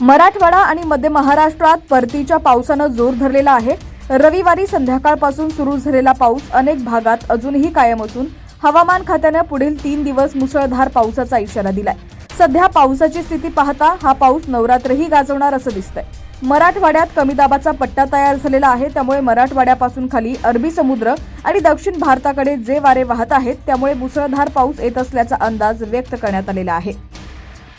मराठवाडा आणि मध्य महाराष्ट्रात परतीच्या पावसानं जोर धरलेला आहे. रविवारी संध्याकाळपासून सुरू झालेला पाऊस अनेक भागात अजूनही कायम असून हवामान खात्यानं पुढील तीन दिवस मुसळधार पावसाचा इशारा दिलाय. सध्या पावसाची स्थिती पाहता हा पाऊस नवरात्रही गाजवणार असं दिसतंय. मराठवाड्यात कमी दाबाचा पट्टा तयार झालेला आहे त्यामुळे मराठवाड्यापासून खाली अरबी समुद्र आणि दक्षिण भारताकडे जे वारे वाहत आहेत त्यामुळे मुसळधार पाऊस येत असल्याचा अंदाज व्यक्त करण्यात आलेला आहे.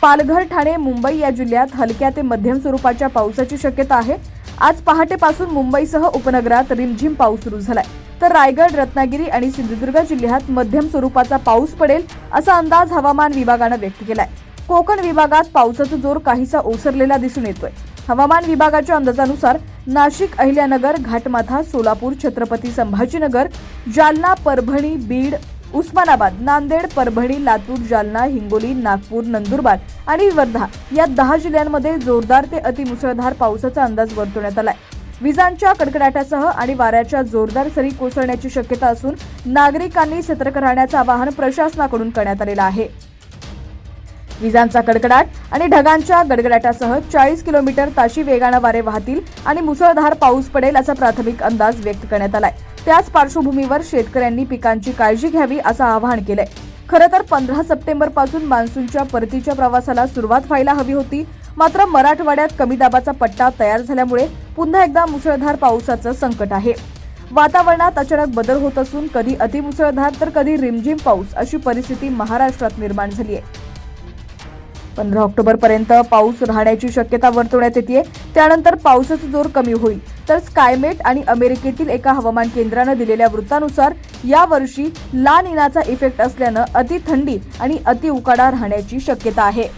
पालघर ठाणे मुंबई या जिल्ह्यात हलक्या ते मध्यम स्वरूपाच्या पावसाची शक्यता आहे. आज पहाटेपासून मुंबईसह उपनगरात रिमझिम पाऊस सुरू झालाय. तर रायगड रत्नागिरी आणि सिंधुदुर्ग जिल्ह्यात मध्यम स्वरूपाचा पाऊस पडेल असा अंदाज हवामान विभागानं व्यक्त केलाय. कोकण विभागात पावसाचा जोर काहीसा ओसरलेला दिसून येतोय. हवामान विभागाच्या अंदाजानुसार नाशिक अहिल्यानगर घाटमाथा सोलापूर छत्रपती संभाजीनगर जालना परभणी बीड उस्मानाबाद नांदेड परभणी लातूर जालना हिंगोली नागपूर नंदुरबार आणि वर्धा या दहा जिल्ह्यांमध्ये जोरदार ते अतिमुसळधार पावसाचा अंदाज वर्तवण्यात आलाय. विजांच्या कडकडाटासह आणि वाऱ्याच्या जोरदार सरी कोसळण्याची शक्यता असून नागरिकांनी सतर्क राहण्याचं आवाहन प्रशासनाकडून करण्यात आलेलं आहे. विजांचा कडकडाट आणि ढगांच्या गडगडाटासह चाळीस किलोमीटर ताशी वेगानं वारे वाहतील आणि मुसळधार पाऊस पडेल असा प्राथमिक अंदाज व्यक्त करण्यात आलाय. त्याच पार्श्वभूमीवर शेतकऱ्यांनी पिकांची काळजी घ्यावी असं आवाहन केलंय. खरं तर पंधरा सप्टेंबरपासून मान्सूनच्या परतीच्या प्रवासाला सुरुवात व्हायला हवी होती. मात्र मराठवाड्यात कमी दाबाचा पट्टा तयार झाल्यामुळे पुन्हा एकदा मुसळधार पावसाचं संकट आहे. वातावरणात अचानक बदल होत असून कधी अतिमुसळधार तर कधी रिमझिम पाऊस अशी परिस्थिती महाराष्ट्रात निर्माण झाली आहे. पंधरा ऑक्टोबर पर्यंत पाऊस राहण्याची शक्यता वर्तवण्यात येते त्यानंतर पावसाचा जोर कमी होईल. तर स्कायमेट आणि अमेरिकेतील एका हवामान केंद्रानं दिलेल्या वृत्तानुसार यावर्षी ला निनाचा इफेक्ट असल्यानं अति थंडी आणि अति उकाडा राहण्याची शक्यता आहे.